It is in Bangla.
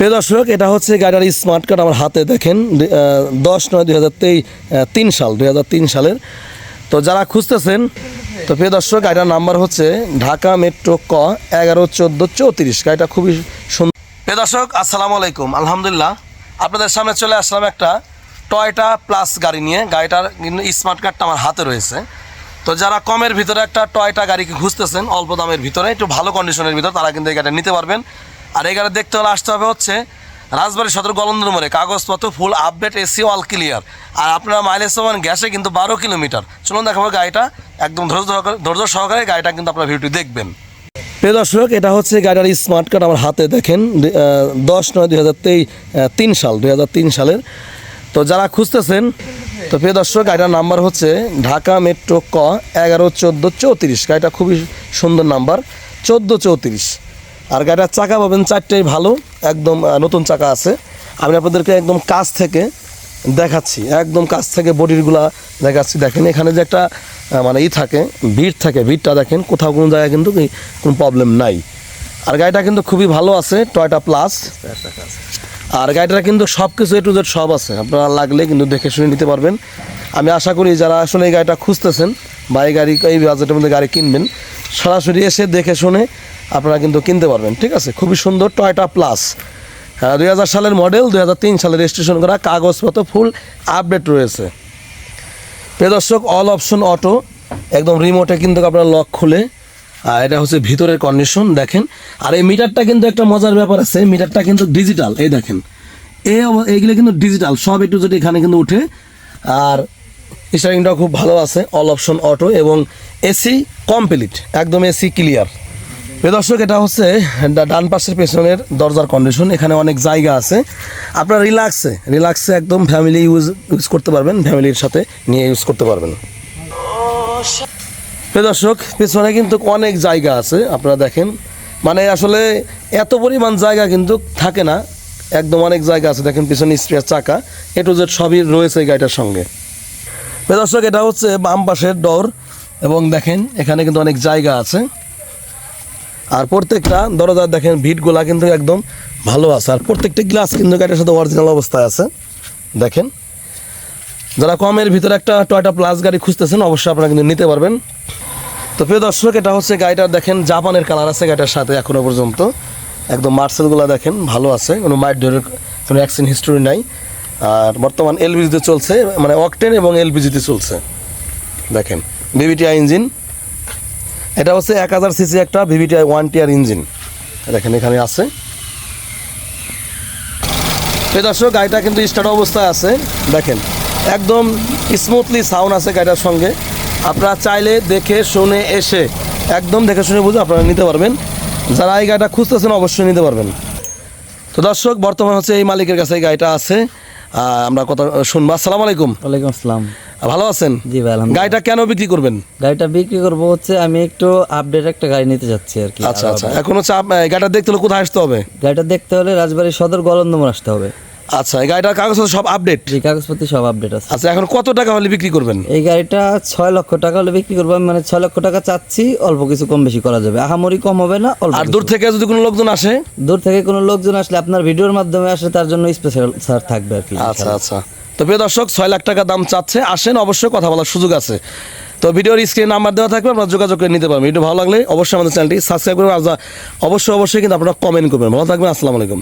প্রিয় দর্শক, এটা হচ্ছে গাড়ির স্মার্ট কার্ড আমার হাতে, দেখেন দশ নয়, দুই হাজার তিন সাল, দুই হাজার তিন সালের। তো যারা খুঁজতেছেন, তো প্রিয় দর্শক, গাড়িটার নাম্বার হচ্ছে ঢাকা মেট্রো ক এগারো চোদ্দ চৌত্রিশ। গাড়িটা খুবই সুন্দর প্রিয় দর্শক, আসসালামু আলাইকুম। আলহামদুলিল্লাহ, আপনাদের সামনে চলে আসলাম একটা টয়টা প্লাস গাড়ি নিয়ে। গাড়িটার স্মার্ট কার্ডটা আমার হাতে রয়েছে। তো যারা কমের ভিতরে একটা টয়টা গাড়িকে খুঁজতেছেন, অল্প দামের ভিতরে, একটু ভালো কন্ডিশনের ভিতরে, তারা কিন্তু এই গাড়িটা নিতে পারবেন। আর এখানে দেখতে হলে আসতে হবে হচ্ছে রাজবাড়ি সদর গলন্দ মোড়ে। কাগজপত্র, full update, AC all clear আর আপনারা মাইলেজ সমান গ্যাসে কিন্তু বারো কিলোমিটার। চলুন দেখাবো গাড়িটা। একদম ধৈর্য ধৈর্য সহকারে গাড়িটা কিন্তু আপনারা ভিডিওটি দেখবেন। প্রিয় দর্শক, এটা হচ্ছে গাড়ির স্মার্ট কার্ড আমার হাতে দেখেন। দশ নয় দুই হাজার তিন সাল, দুই হাজার তিন সালের। তো যারা খুঁজতেছেন, তো প্রিয় দর্শক, গাড়িটার নাম্বার হচ্ছে ঢাকা মেট্রো ক এগারো চোদ্দ চৌত্রিশ। গাড়িটা খুবই সুন্দর নাম্বার চোদ্দ চৌত্রিশ। আর গাড়িটার চাকা পাবেন চারটেই ভালো, একদম নতুন চাকা আছে। আমি আপনাদেরকে একদম কাছ থেকে দেখাচ্ছি, একদম কাছ থেকে বডিরগুলা দেখাচ্ছি। দেখেন, এখানে যে একটা মানে ই থাকে, ভিড় থাকে, ভিড়টা দেখেন, কোথাও কোনো জায়গায় কিন্তু কোনো প্রবলেম নাই। আর গাড়িটা কিন্তু খুবই ভালো আছে টয়টা প্লাস আর গাড়িটা কিন্তু সব কিছু এ টু জেড সব আছে, আপনারা লাগলে কিন্তু দেখে শুনে নিতে পারবেন। আমি আশা করি যারা আসলে এই গাড়িটা খুঁজতেছেন বা এই গাড়ি, এই বাজেটের মধ্যে গাড়ি কিনবেন, সরাসরি এসে দেখে শুনে আপনারা কিন্তু কিনতে পারবেন, ঠিক আছে? খুবই সুন্দর টয়টা প্লাস দুই হাজার সালের মডেল দুই হাজার তিন সালে রেজিস্ট্রেশন করা কাগজপত্র ফুল আপডেট রয়েছে। প্রিয় দর্শক অল অপশন অটো একদম রিমোটে কিন্তু আপনার লক খুলে। আর এটা হচ্ছে ভিতরের কন্ডিশন দেখেন। আর এই মিটারটা কিন্তু একটা মজার ব্যাপার আছে, মিটারটা কিন্তু ডিজিটাল এই দেখেন। এই এইগুলো কিন্তু ডিজিটাল সব একটু যদি এখানে কিন্তু উঠে। আর স্টারিংটাও খুব ভালো আছে অল অপশন অটো এবং এসি কমপ্লিট একদম এসি ক্লিয়ার দর্শক, এটা হচ্ছে ডান পাশের পেছনের দরজার কন্ডিশন এখানে অনেক জায়গা আছে। আপনারা রিল্যাক্সে রিল্যাক্সে একদম ফ্যামিলি ইউজ ইউজ করতে পারবেন ফ্যামিলির সাথে নিয়ে ইউজ করতে পারবেন। দর্শক, পেছনে কিন্তু অনেক জায়গা আছে, আপনারা দেখেন। মানে আসলে এত পরিমাণ জায়গা কিন্তু থাকে না। একদম অনেক জায়গা আছে, দেখেন পিছনে স্পেয়ার চাকা। এ টু জেড সবই রয়েছে এই গাড়িটার সঙ্গে। দর্শক, এটা হচ্ছে বাম পাশের ডোর এবং দেখেন, এখানে কিন্তু অনেক জায়গা আছে। আর প্রত্যেকটা দরজার দেখেন ভিটগুলা কিন্তু একদম ভালো আছে। আর প্রত্যেকটা গ্লাস কিন্তু গাড়ির সাথে অরিজিনাল অবস্থায় আছে। দেখেন, যারা কমের ভিতরে একটা টয়টা প্লাস গাড়ি খুঁজতেছেন, অবশ্যই আপনারা কিন্তু নিতে পারবেন। তো প্রিয় দর্শক, এটা হচ্ছে গাড়িটার দেখেন, জাপানের কালার আছে গাড়িটার সাথে এখনও পর্যন্ত। একদম মার্সেলগুলো দেখেন, ভালো আছে, কোনো মাইট ডোরের কোনো অ্যাক্সিডেন্ট হিস্টোরি নাই। আর বর্তমান এলপিজিতে চলছে মানে অকটেন এবং এলপিজিতে চলছে। দেখেন বিবিটিআই ইঞ্জিন এটা হচ্ছে এক হাজার সিসি একটা ভিভিটিআই ওয়ান টিয়ার ইঞ্জিন। দেখেন, এখানে আছে। দর্শক, গাড়িটা কিন্তু স্টার্ট অবস্থায় আছে। দেখেন, একদম স্মুথলি সাউন্ড আছে গাড়িটার সঙ্গে। আপনারা চাইলে দেখে শুনে এসে, একদম দেখে শুনে বুঝে আপনারা নিতে পারবেন। যারা এই গাড়িটা খুঁজতেছেন, অবশ্যই নিতে পারবেন। তো দর্শক, বর্তমান হচ্ছে এই মালিকের কাছে এই গাড়িটা আছে। আমরা কথা শুনব। আসসালামু আলাইকুম। ওয়ালাইকুম আসসালাম। ভালো আছেন? জি ভাই গাড়িটা কেন বিক্রি করবেন? গাড়িটা বিক্রি করব হচ্ছে আমি একটু আপডেট একটা গাড়ি নিতে যাচ্ছি আর কি। আচ্ছা আচ্ছা। এখন হচ্ছে গাড়িটা দেখতে হলে কোথায় আসতে হবে? গাড়িটা দেখতে হলে রাজবাড়ি সদর গলন্দমর আসতে হবে। আচ্ছা এই গাড়িটার কাগজ সব আপডেট যে কাগজপত্র সব আপডেট আছে। আচ্ছা এখন কত টাকা হলে বিক্রি করবেন? এই গাড়িটা ছয় লক্ষ টাকা হলে বিক্রি করব। আমি মানে ছয় লক্ষ টাকা চাচ্ছি অল্প কিছু কম বেশি করা যাবে। আহামরি কম হবে না অল্প আর দূর থেকে যদি কোনো লোকজন আসে? দূর থেকে কোনো লোকজন আসলে আপনার ভিডিওর মাধ্যমে আসলে তার জন্য স্পেশাল ছাড় থাকবে আর কি। আচ্ছা আচ্ছা। তো প্রিয় দর্শক, ছয় লাখ টাকা দাম চাচ্ছে। আসেন, অবশ্যই কথা বলার সুযোগ আছে। তো ভিডিওর স্ক্রিন নাম্বার দেওয়া থাকবে আপনারা যোগাযোগ করে নিতে পারবেন ভিডিও ভালো লাগলে অবশ্যই আমাদের চ্যানেলটি সাবস্ক্রাইব করবেন অবশ্যই অবশ্যই কিন্তু আপনারা কমেন্ট করবেন। ভালো থাকবেন, আসসালামু আলাইকুম।